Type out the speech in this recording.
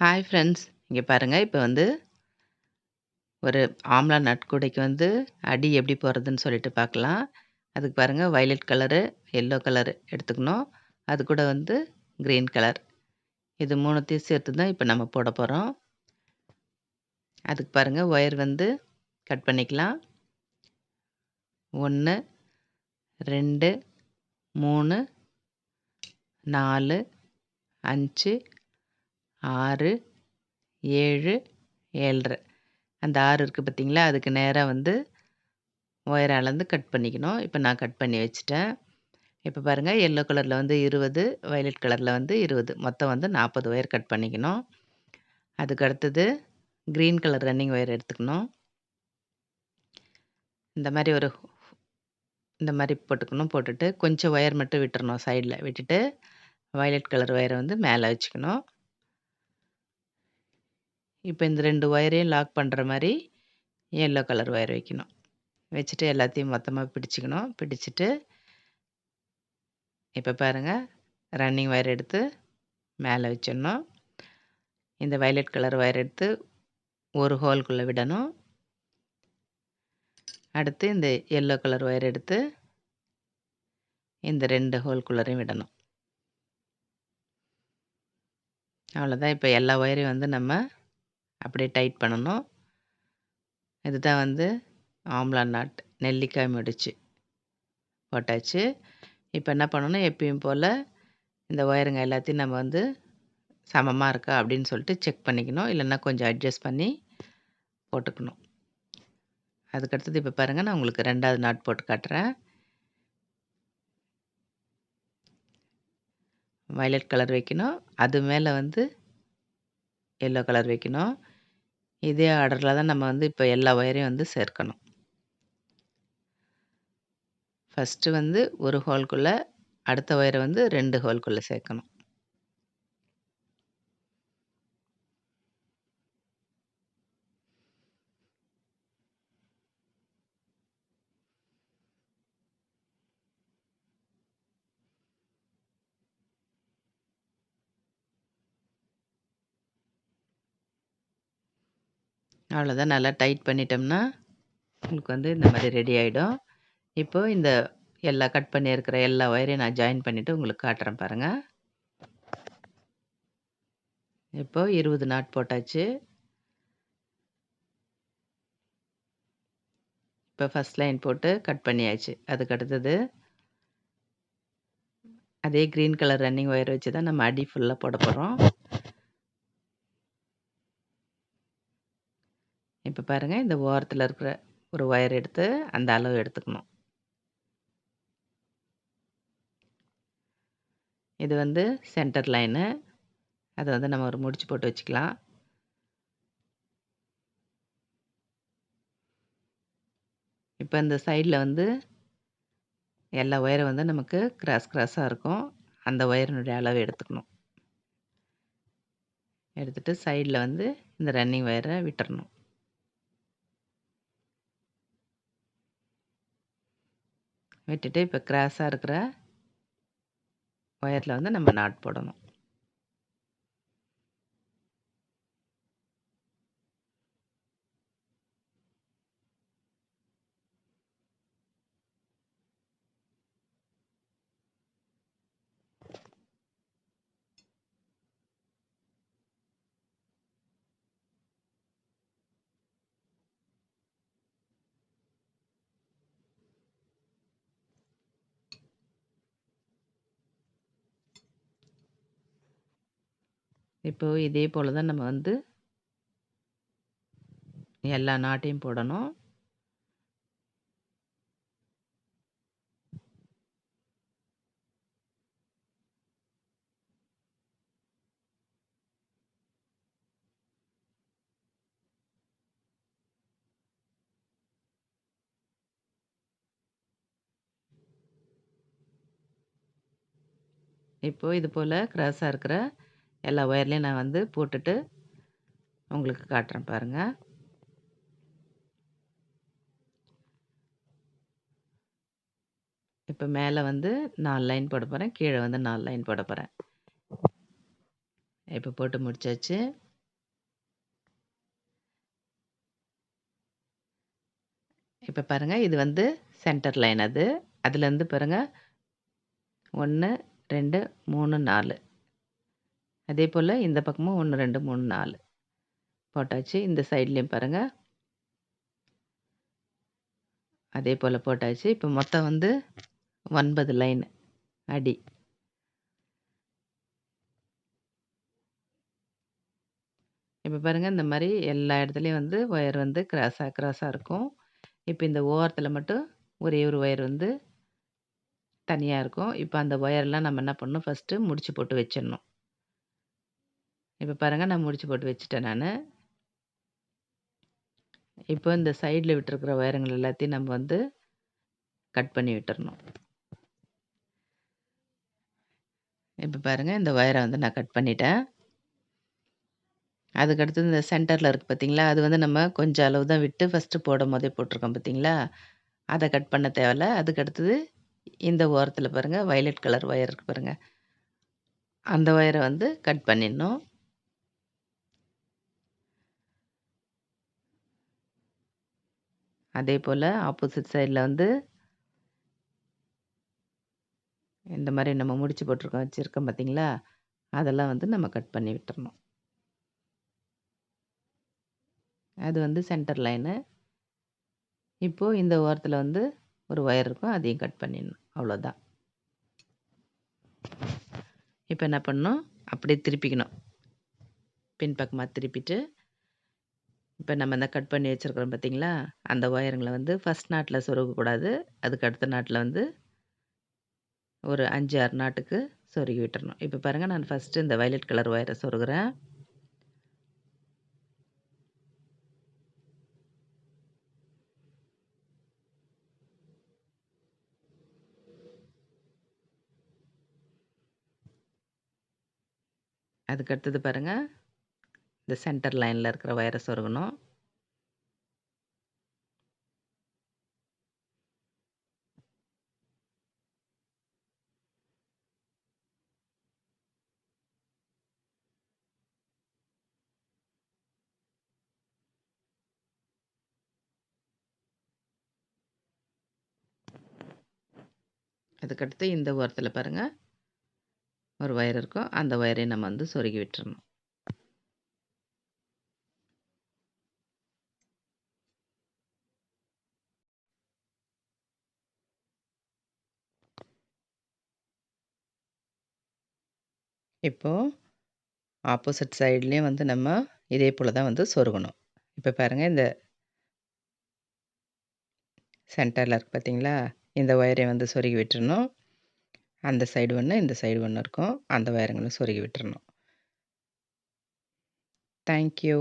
Hi friends இங்கே பாருங்கள் இப்போ வந்து ஒரு ஆம்லா நட்கூடைக்கு வந்து அடி எப்படி போடுறதுன்னு சொல்லிட்டு பார்க்கலாம் அதுக்கு பாருங்கள் வயலட் கலரு எல்லோ கலர் எடுத்துக்கணும். அது கூட வந்து க்ரீன் கலர் இது மூணுத்தையும் சேர்த்து தான் இப்போ நம்ம போட போகிறோம் அதுக்கு பாருங்கள் ஒயர் வந்து கட் பண்ணிக்கலாம். ஒன்று ரெண்டு மூணு நாலு அஞ்சு ஆறு ஏழு ஏழ்ரை. அந்த ஆறு இருக்குது பார்த்திங்களா அதுக்கு நேராக வந்து ஒயர் அளந்து கட் பண்ணிக்கணும். இப்போ நான் கட் பண்ணி வச்சுட்டேன். இப்போ பாருங்கள் எல்லோ கலரில் வந்து இருபது வயலட் கலரில் வந்து இருபது. மொத்தம் வந்து நாற்பது ஒயர் கட் பண்ணிக்கணும். அதுக்கு அடுத்தது க்ரீன் கலர் ரன்னிங் ஒயர் எடுத்துக்கணும். இந்த மாதிரி ஒரு இந்த மாதிரி போட்டுக்கணும். போட்டுட்டு கொஞ்சம் ஒயர் மட்டும் விட்டுறணும் சைடில் விட்டுட்டு வயலட் கலர் ஒயரை வந்து மேலே வச்சுக்கணும். இப்போ இந்த ரெண்டு ஒயரையும் லாக் பண்ணுற மாதிரி எல்லோ கலர் ஒயர் வைக்கணும். வச்சுட்டு எல்லாத்தையும் மொத்தமாக பிடிச்சிக்கணும். பிடிச்சிட்டு இப்போ பாருங்கள் ரன்னிங் ஒயர் எடுத்து மேலே வச்சிடணும். இந்த வயலட் கலர் ஒயர் எடுத்து ஒரு ஹோல்குள்ளே விடணும். அடுத்து இந்த எல்லோ கலர் ஒயர் எடுத்து இந்த ரெண்டு ஹோல்குள்ளரையும் விடணும். அவ்வளோதான் இப்போ எல்லா ஒயரையும் வந்து நம்ம அப்படியே டைட் பண்ணணும். இதுதான் வந்து ஆம்லா நாட். நெல்லிக்காய் முடிச்சு போட்டாச்சு. இப்போ என்ன பண்ணணும்? எப்பயும் போல் இந்த ஒயருங்க எல்லாத்தையும் நம்ம வந்து சமமாக இருக்கா அப்படின்னு சொல்லிட்டு செக் பண்ணிக்கணும். இல்லைன்னா கொஞ்சம் அட்ஜஸ்ட் பண்ணி போட்டுக்கணும். அதுக்கடுத்தது இப்போ பாருங்கள் நான் உங்களுக்கு ரெண்டாவது நாட் போட்டு காட்டுறேன். வயலட் கலர் வைக்கணும். அது மேலே வந்து எல்லோ கலர் வைக்கணும். இதே ஆர்டரில் தான் நம்ம வந்து இப்போ எல்லா ஒயரையும் வந்து சேர்க்கணும். ஃபஸ்ட்டு வந்து ஒரு ஹோல்குள்ளே அடுத்த ஒயரை வந்து ரெண்டு ஹோல்குள்ளே சேர்க்கணும். அவ்வளோதான் நல்லா டைட் பண்ணிட்டோம்னா உங்களுக்கு வந்து இந்த மாதிரி ரெடி ஆகிடும் இப்போது இந்த எல்லா கட் பண்ணியிருக்கிற எல்லா ஒயரையும் நான் ஜாயின் பண்ணிவிட்டு உங்களுக்கு காட்டுறேன் பாருங்கள் இப்போது இருபது நாட் போட்டாச்சு. இப்போ ஃபஸ்ட் லைன் போட்டு கட் பண்ணியாச்சு. அதுக்கு அடுத்தது அதே க்ரீன் கலர் ரன்னிங் ஒயர் வச்சு தான் நம்ம அடி ஃபுல்லாக போட போகிறோம் இப்போ பாருங்கள் இந்த ஓரத்தில் இருக்கிற ஒரு ஒயர் எடுத்து அந்த அளவு எடுத்துக்கணும். இது வந்து சென்டர் லைனு அதை வந்து நம்ம ஒரு முடிச்சு போட்டு வச்சுக்கலாம். இப்போ இந்த சைடில் வந்து எல்லா ஒயரும் வந்து நமக்கு கிராஸ் கிராஸாக இருக்கும். அந்த ஒயரினுடைய அளவு எடுத்துக்கணும். எடுத்துகிட்டு சைடில் வந்து இந்த ரன்னிங் ஒயரை விட்டுறணும். விட்டுட்டு இப்போ கிராஸாக இருக்கிற ஒயரில் வந்து நம்ம நாட் போடணும். இப்போ இதே போல் தான் நம்ம வந்து எல்லா நாட்டையும் போடணும். இப்போது இது போல் கிராஸாக இருக்கிற எல்லா ஒயர்லேயும் நான் வந்து போட்டுட்டு உங்களுக்கு காட்டுறேன் பாருங்கள் இப்போ மேலே வந்து நாலு லைன் போட போகிறேன் கீழே வந்து நாலு லைன் போட போகிறேன் இப்போ போட்டு முடிச்சாச்சு. இப்போ பாருங்கள் இது வந்து சென்டர் லைன் அது. அதுலேருந்து பாருங்கள் ஒன்று ரெண்டு மூணு நாலு. அதே போல் இந்த பக்கமும் ஒன்று ரெண்டு மூணு நாலு. போட்டாச்சு. இந்த சைட்லேயும் பாருங்கள் அதே போல் போட்டாச்சு. இப்போ மொத்தம் வந்து ஒன்பது லைன் அடி. இப்போ பாருங்கள் இந்த மாதிரி எல்லா இடத்துலையும் வந்து ஒயர் வந்து கிராஸாக கிராஸாக இருக்கும். இப்போ இந்த ஓரத்தில் மட்டும் ஒரே ஒரு ஒயர் வந்து தனியாக இருக்கும். இப்போ அந்த ஒயர்லாம் நம்ம என்ன பண்ணணும்? ஃபஸ்ட்டு முடிச்சு போட்டு வச்சிடணும். இப்போ பாருங்கள் நான் முடிச்சு போட்டு வச்சுட்டேன் நான். இப்போ இந்த சைடில் விட்டுருக்கிற ஒயருங்கள் எல்லாத்தையும் நம்ம வந்து கட் பண்ணி விட்டுறணும். இப்போ பாருங்கள் இந்த ஒயரை வந்து நான் கட் பண்ணிட்டேன். அதுக்கடுத்து இந்த சென்டரில் இருக்குது பார்த்தீங்களா அது வந்து நம்ம கொஞ்சம் அளவு தான் விட்டு ஃபஸ்ட்டு போடும் போதே போட்டிருக்கோம் பார்த்தீங்களா அதை கட் பண்ண தேவையில்ல. அதுக்கடுத்தது இந்த ஓரத்தில் பாருங்கள் வயலட் கலர் ஒயர் இருக்குது பாருங்கள் அந்த ஒயரை வந்து கட் பண்ணிடணும். அதே போல் ஆப்போசிட் சைடில் வந்து இந்த மாதிரி நம்ம முடிச்சு போட்டிருக்கோம் வச்சுருக்கோம் பார்த்தீங்களா அதெல்லாம் வந்து நம்ம கட் பண்ணி விட்டுறணும். அது வந்து சென்டர் லைனு இப்போது இந்த ஓரத்தில் வந்து ஒரு ஒயர் இருக்கும் அதையும் கட் பண்ணிடணும். அவ்வளோதான் இப்போ என்ன பண்ணணும்? அப்படியே திருப்பிக்கணும். பின்பக்கமாக திருப்பிட்டு இப்போ நம்ம இந்த கட் பண்ணி வச்சுருக்கிறோம் பார்த்தீங்களா அந்த ஒயருங்களை வந்து ஃபஸ்ட் நாட்டில் சொருகக்கூடாது. அதுக்கு அடுத்த நாட்டில் வந்து ஒரு அஞ்சு ஆறு நாட்டுக்கு சொருகி விட்டுறணும். இப்போ பாருங்கள் நான் ஃபஸ்ட்டு இந்த வயலட் கலர் ஒயரை சொருகிறேன். அதுக்கு அடுத்தது பாருங்கள் இந்த சென்டர் லைனில் இருக்கிற வைரஸ் சொருகணும் அதுக்கடுத்து இந்த ஓரத்தில் பாருங்கள் ஒரு ஒயர் இருக்கும். அந்த வயரை நம்ம வந்து சொருகி விட்டுறணும். இப்போது ஆப்போசிட் சைட்லேயும் வந்து நம்ம இதே போல் தான் வந்து சொருகணும். இப்போ பாருங்கள் இந்த சென்டரில் இருக்குது பார்த்தீங்களா இந்த ஒயரை வந்து சொருகி விட்டுறணும். அந்த சைடு ஒன்று இந்த சைடு ஒன்று இருக்கும். அந்த ஒயருங்களும் சொருகி விட்டுறணும். தேங்க்யூ